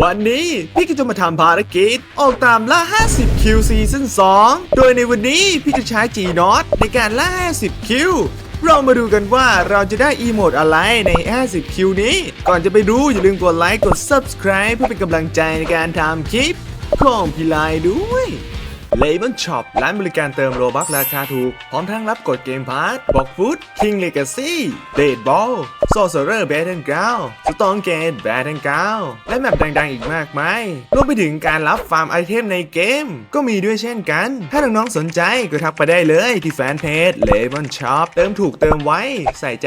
วันนี้พี่ก็จะมาทำภารกิจ ออกตามล่า 50 คิวซีซั่น2 โดยในวันนี้พี่จะใช้ G n o t ในการล่า 50 คิว เรามาดูกันว่าเราจะได้อีโมดอะไรใน 50 คิวนี้ ก่อนจะไปดูอย่าลืมกดไลค์ กด Subscribe เพื่อเป็นกำลังใจในการทำคลิปของพี่ไลด้วย เลมอนช็อปร้านบริการเติมโลบัคราคาถูก พร้อมทั้งรับกดเกมพาร์ทบอกฟุตคิงเลกาซี่เดดบอลโซเซอร์แบทแอนด์กาวสตองเกตแบทแอนด์กาวและแมปดังๆอีกมากมายรวมไปถึงการรับฟาร์มไอเทมในเกม ก็มีด้วยเช่นกัน ถ้าน้องๆสนใจก็ทักไปได้เลยที่แฟนเพจเลมอนช็อปเติมถูกเติมไว้ใส่ใจ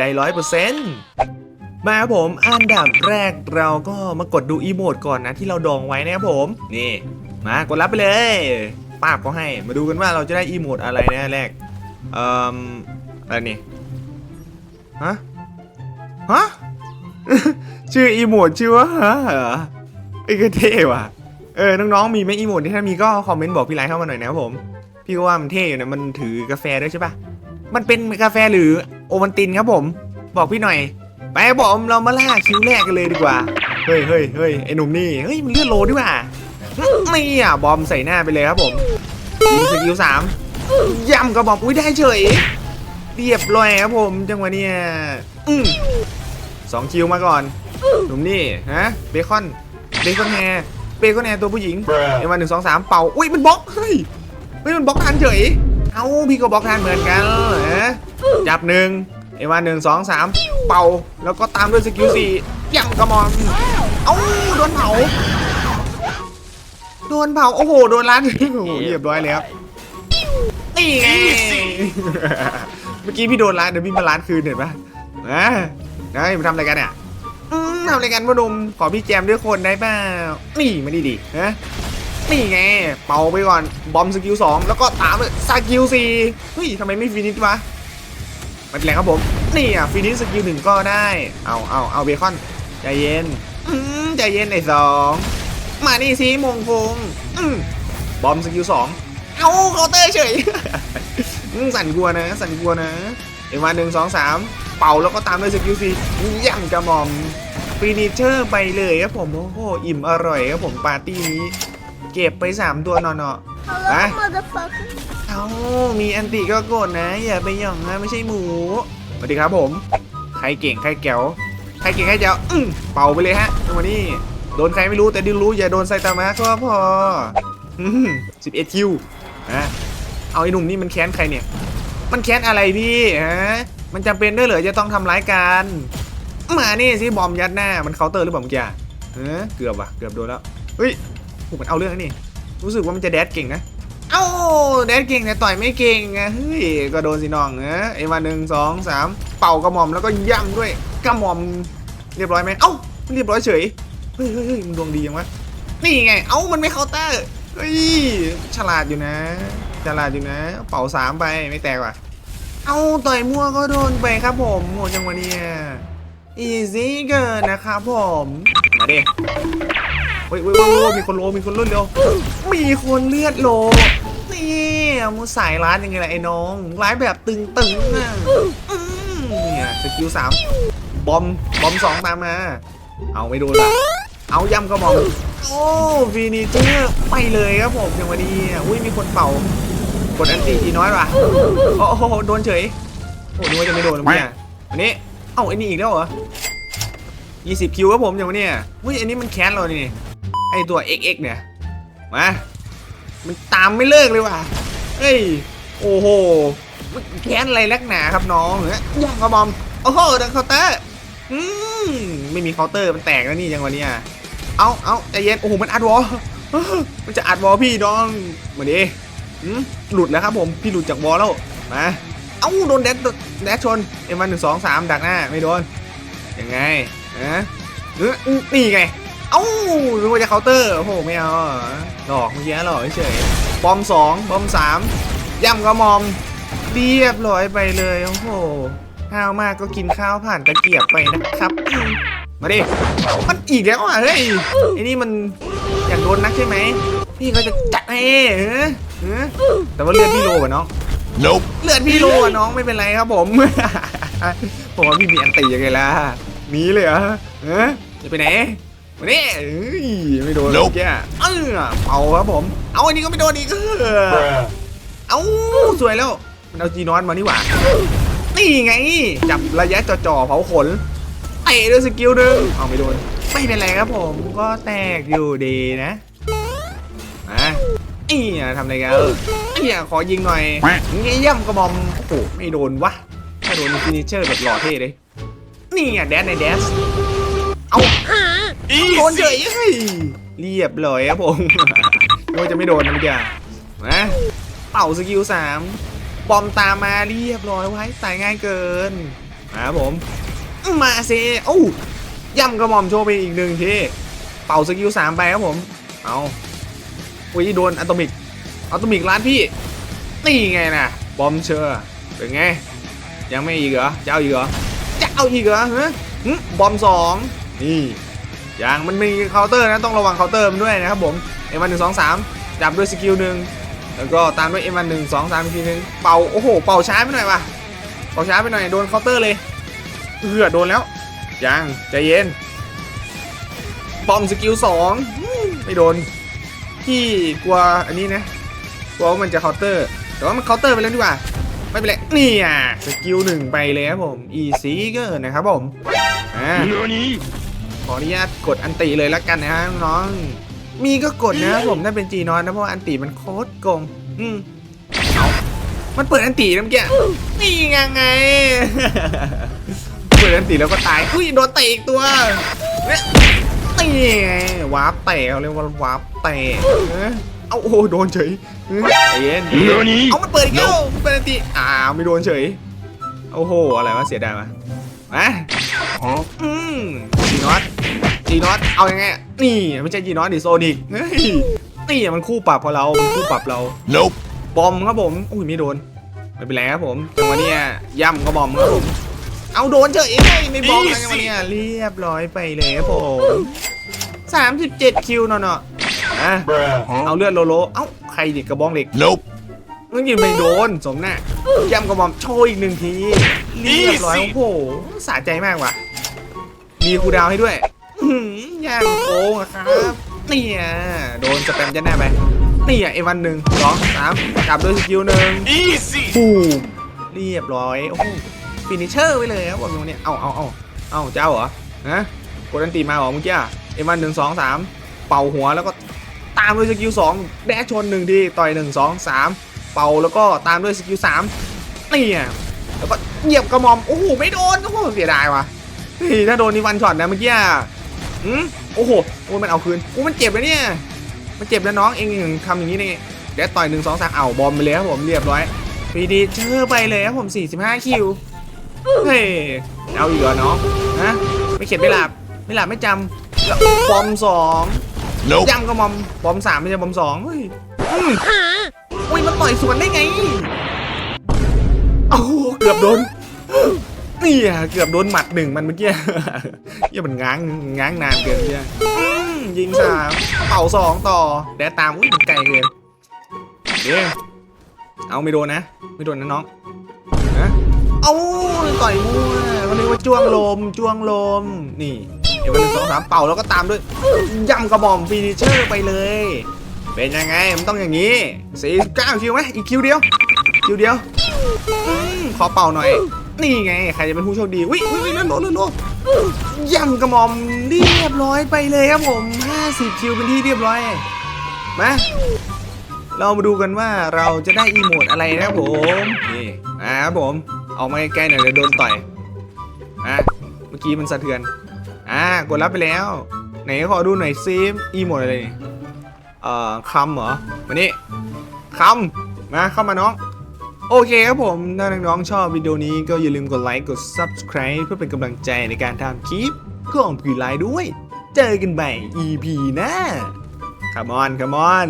100%มาครับผมอันดับแรกเราก็มากดดูอีโมดก่อนนะที่เราดองไว้นะครับผม นี่ มากดรับไปเลย ป้าบก็ให้ มาดูกันว่าเราจะได้อีโมดอะไรนะแรก เอ่ออะไรนี่ ฮะ ฮะ ชื่ออีโมดชื่อว่าฮะเหรอไอ้ก็เท่ว่ะ เออ น้องๆ มีไหมอีโมดที่ถ้ามีก็คอมเมนต์บอกพี่ไลท์เข้ามาหน่อยนะครับผม พี่ก็ว่ามันเท่อยู่นะมันถือกาแฟด้วยใช่ปะมันเป็นกาแฟหรือโอวันตินครับผม บอกพี่หน่อย ไปบอมเรามาล่าคิวแรกกันเลยดีกว่า เฮ้ยเฮ้ยเฮ้ยไอ้หนุ่มนี่ เฮ้ย มันเลือดโลด้วยว่ะ ไม่อะบอมใส่หน้าไปเลยครับผมยิงสกิลสามย่ำกระบอกอุ้ยได้เฉยเรียบร้อยครับผมจังหวะเนี้ยอืมสองคิวมาก่อนหนุ่มนี่ฮะเบคอนเบคอนแฮร์เบคอนแฮร์ตัวผู้หญิงเอ็มวันหนึ่งสองสามเป่าอุ้ยมันบล็อกเฮ้ยเฮ้ยมันบล็อกทันเฉยเอ้าพี่ก็บล็อกทันเหมือนกันฮะจับหนึ่งเอ็มวันหนึ่งสองสามเป่าแล้วก็ตามด้วยสกิลสี่ย่ำกระมอนเอ้าโดนเผา โดนเผาโอ้โหโดนร้านโอ้โหเรียบร้อยแล้วนี่ไงเมื่อกี้พี่โดนร้านเดี๋ยวพี่มาร้านคืนเห็นปะนะนะมาทำอะไรกันเนี่ยอืมทำอะไรกันพ่อหนุ่มขอพี่แจมด้วยคนได้เปล่านี่มาดิดิฮะนี่ไง เป่าไปก่อน บอมสกิลสองแล้วก็ตามด้วยสกิลสี่เฮ้ยทำไมไม่ฟินิชวะไมันแรงครับผม นี่อะฟินิชสกิลหนึ่งก็ได้ เอาเอาเอาเบคอน ใจเย็นอืมใจเย็นไอ้สอง มานี่สิมงคงอืมบอมสกิลสองเอาเคาน์เตอร์เฉยอืมสั่นกลัวนะ สั่นกลัวนะ เอ็มวันหนึ่งสองสามเป่าแล้วก็ตามด้วยสกิลซีย่ำกระหม่อมฟินิเชอร์ไปเลยครับผมโอ้โหอิ่มอร่อยครับผมปาร์ตี้นี้ เก็บไป3ตัวเนาะ Hello, Hả? motherfucker. ๆเอามีอันติก็กดนะ อย่าไปหย่องนะไม่ใช่หมูสวัสดีครับผม ใครเก่งใครแก๋วใครเก่งใครแจ๋วอื้อเป่าไปเลยฮะวันนี้ โดนใครไม่รู้แต่ดิรู้อย่าโดนไซตามะก็พอสิบเอ็ดคิวฮะเอาไอ้หนุ่มนี่มันแค้นใครเนี่ย มันแค้นอะไรพี่ฮะมันจำเป็นด้วยเหรอจะต้องทำร้ายกันมานี่สิบอมยัดหน้ามันเคาน์เตอร์หรือเปล่าเมื่อกี้อะเออเกือบว่ะเกือบโดนแล้วเฮ้ยโหมันเอาเรื่องนี่รู้สึกว่ามันจะแดดเก่งนะเอ้าแดดเก่งแต่ต่อยไม่เก่งอะเฮ้ยก็โดนสิน้องเออไอ้มาหนึ่งสองสามเป่ากระหม่อมแล้วก็ย่ำด้วยกระหม่อมเรียบร้อยไหมเอ้าเรียบร้อยเฉย เฮ้ยเฮ้ยเฮ้ยมึงดวงดียังวะนี่ไง เอ้ามันไม่เคาน์เตอร์เฮ้ยฉลาดอยู่นะ ฉลาดอยู่นะ เป่าสามไปไม่แตกว่ะ เอาต่อยมั่วก็โดนไปครับผมโหจังวะเนี้อีซี่เกินนะครับผม มาดิเฮ้ยเฮ้ยเฮ้ยเฮ้ยมีคนโลมีคนเลือดเร็วมีคนเลือดโลนี่เอามูสายร้านยังไงล่ะไอ้น้องร้ายแบบตึงๆอะอืมเนี่ยสกิลสามบอมบอมสองตามมา เอาไม่โดนละ เอาย่ำกระหม่อมโอ้ฟีนิเจอร์ไปเลยครับผมจังวะนี้อุ้ยมีคนเป่ากดอันตีทีน้อยว่ะโอ้โหโดนเฉยโอ้นึกว่าจะไม่โดนแล้วเนี่ยอันนี้เอ้าไอ้นี่อีกแล้วเหรอ20คิวครับผมอย่างวันนี้ยเฮ้ยอันนี้มันแค้นเรานี่ไอตัว XX เนี่ยมามันตามไม่เลิกเลยว่ะเฮ้ยโอ้โหแค้นอะไรลักหนาครับน้องเฮ้ยย่างกระบอมโอ้โหดังเคาน์เตอร์อืมไม่มีเคาน์เตอร์มันแตกแล้วนี่จังวันนี้ย เอาเอาใจเย็นโอ้โหมันอัดวอลมันจะอัดวอลพี่น้องมาดิอืมหลุดแล้วครับผมพี่หลุดจากวอลแล้วมาเอ้าโดนแดดแดดชนเอ็มวันหนึ่งสองสามดักหน้าไม่โดนยังไงนะเออนี่ไงเอ้ารู้ว่าจะเคาน์เตอร์โอ้โหไม่เอาหลอกเมื่อกี้หลอกเฉยๆบอมสองบอมสามย่ำกระมอมเรียบร้อยไปเลยโอ้โหข้าวมากก็กินข้าวผ่านตะเกียบไปนะครับ มาดิ มันอีกแล้วอะ เฮ้ย ไอ้นี่มันอยากโดนนักใช่ไหม พี่ก็จะจัดให้เออเออแต่ว่าเลือดพี่โลกว่าน้อง Nope. เลือดพี่โลกว่าน้องไม่เป็นไรครับผม ผมว่าพี่มีอันตียังไงล่ะหนีเลยเหรอเออจะไปไหนมานี่เอ้ยมไม่โดน Nope แกเออเป่าครับผม เอาอันนี้ก็ไม่โดนอีกเออเอาสวยแล้ว มันเอาจีนอนมานี่หว่า นี่ไง จับระยะจ่อๆเผาขน เตะด้วยสกิลหนึ่งเอาไม่โดนไม่เป็นไรครับผมก็แตกอยู่ดีนะอะเอียทำอะไรกันเออเอียขอยิงหน่อยเงี้ยย่ำกระบอมโอ้โหไม่โดนวะถ้าโดนฟินิชเชอร์แบบหล่อเท่เลยนี่อะแดนในแดนเอาโดนเฉยเฮ้ยเรียบร้อยครับผมโดนจะไม่โดนนะเมื่อกี้นะเป่าสกิลสามบอมตามมาเรียบร้อยไว้ตายง่ายเกินนะครับผม มาเซโอ้ย่ำกระหม่อมโชว์ไปอีกหนึ่งทีเป่าสกิลสามไปครับผม เอาอุ้ยโดนอะตอมิกอะตอมิกร้านพี่ นี่ไงนะบอมเชอร์เป็นไง ยังไม่อีกเหรอจะเอาอีกเหรอจะเอาอีกเหรอฮะบอมสองนี่ยังมันมีเคาน์เตอร์นะต้องระวังเคาน์เตอร์มันด้วยนะครับผมเอ็มวันหนึ่งสองสามจับด้วยสกิลหนึ่งแล้วก็ตามด้วยเอ็มวันหนึ่งสองสามอีกทีหนึงเป่าโอ้โห เป่าช้าไปหน่อยว่ะเป่าช้าไปหน่อยโดนเคาน์เตอร์เลย เออโดนแล้ว ยังใจเย็นบอมสกิลสองไม่โดน ที่กลัวอันนี้นะกลัวว่ามันจะเคาน์เตอร์ แต่ว่ามันเคาน์เตอร์ไปแล้วดีกว่า ไม่เป็นไรนี่อะสกิลหนึ่งไปเลยครับผมอีซีเกอร์นะครับผมอ่าขออนุญาตกดอันติเลยแล้วกันนะฮะน้องมีก็กดนะครับผมถ้าเป็นจีนอนนะเพราะอันติมันโคตรโกงอืมมันเปิดอันตินะเมื่อกี้นี่ไงไง เปิดอันติแล้วก็ตาย อุ้ยโดนเตะอีกตัวเนี่ยวาร์ปเตะเขาเรียกว่าวาร์ปเตะเออเอาโอ้โหโดนเฉยเออใจเย็นเอามันเปิดอีกแล้วเป็นอันติอ้าวไม่โดนเฉยโอ้โหอะไรวะเสียดายมามาอืมจีนอตจีนอตเอายังไงนี่ไม่ใช่จีนอตดิโซนิกนี่มันคู่ปรับพอเรามันคู่ปรับเรา Nope. บอมครับผมอุ้ยไม่โดนไม่เป็นไรครับผมจังหวะนี้ยย่ำก็บอมครับผม เอาโดนเฉยเลยไม่บอมอะไรกันวะเนี่ยเรียบร้อยไปเลยครับผม37คิวเนาะเนาะอะเอาเลือดโลโล เอ้าใครเด็กกระบองเหล็ก Nope. มึงยิงไม่โดนสมหน้าย่ำกระบอมโชว์อีกหนึ่งทีเรียบร้อยโอ้โหสะใจมากว่ะมีคูลดาวน์ให้ด้วยอื้อหือย่างโกงอะครับนี่อะโดนสแปมยันหน้าไปนี่อะเอวันหนึ่งสองสามจับด้วยสกิลหนึ่ง Easy. ปูมเรียบร้อยโอ้โห ฟินิชเชอร์ไว้เลยครับผมวันนี้เอาเอาเอาเอาเจ้าเหรอฮะกดอันตีมาเหรอเมื่อกี้เอวันหนึ่งสองสามเป่าหัวแล้วก็ตามด้วยสกิลสองแดชชนหนึ่งทีต่อยหนึ่งสองสามเป่าแล้วก็ตามด้วยสกิลสามนี่อะแล้วก็เหยียบกระหม่อมโอ้โหไม่โดนโอ้โหเสียดายว่ะเฮ้ยถ้าโดนนี่วันช็อตนะเมื่อกี้อะอืมโอ้โหโอ้มันเอาคืนโอ้มันเจ็บเลยเนี่ยมันเจ็บนะน้องเองทำอย่างนี้ได้ไงเดี๋ยวต่อยหนึ่งสองสามเอาบอมไปเลยครับผมเรียบร้อยปีดีเชอร์ไปเลยครับผม 45 คิว เฮ้ยเอาอีกเหรอน้องฮะไม่เข็ดไม่หลับไม่หลับไม่จำแล้วบอมสอง Nope. ย้ำก็บอมบอมสามไม่ใช่บอมสองเฮ้ยอืมอุ้ยมันต่อยสวนได้ไงโอ้โหเกือบโดนนี่อะเกือบโดนหมัดหนึ่งมันเมื่อกี้เหี้ยมันง้างง้างนานเกินเนี่ยอืมยิงสามเป่าสองต่อแดดตามอุ้ยมันไกลเกินเดี๋ยวเอาไม่โดนนะ ไม่โดนนะน้องนะเอา ต่อยมั่วเขาเรียกว่าจ้วงลมจ้วงลม นี่เดี๋ยววันหนึ่งสองสามเป่าแล้วก็ตามด้วยย่ำกระบอกฟินิเชอร์ไปเลย เป็นยังไงมันต้องอย่างนี้49คิวไหมอีกคิวเดียว คิวเดียวขอเป่าหน่อย นี่ไง ใครจะเป็นผู้โชคดีวิวิวิเลื่นโลเลื่นโลย่ำกระหม่อมเรียบร้อยไปเลยครับผม 50 คิวเป็นที่เรียบร้อยมาเรามาดูกันว่าเราจะได้อีโมดอะไรนะครับผม นี่อ่าครับผม ออกมาใกล้ๆหน่อยเดี๋ยวโดนต่อยอะเมื่อกี้มันสะเทือนอ่ากดรับไปแล้ว ไหนขอดูหน่อยซิอีโมดอะไรนี่เอ่อคำเหรอมานี่คำมาเข้ามาน้อง โอเคครับผม ถ้าน้องๆชอบวิดีโอนี้ก็อย่าลืมกดไลค์กด subscribe เพื่อเป็นกำลังใจในการทำคลิปของผีไลน์ด้วย เจอกันใหม่ EP หน้า Come on come on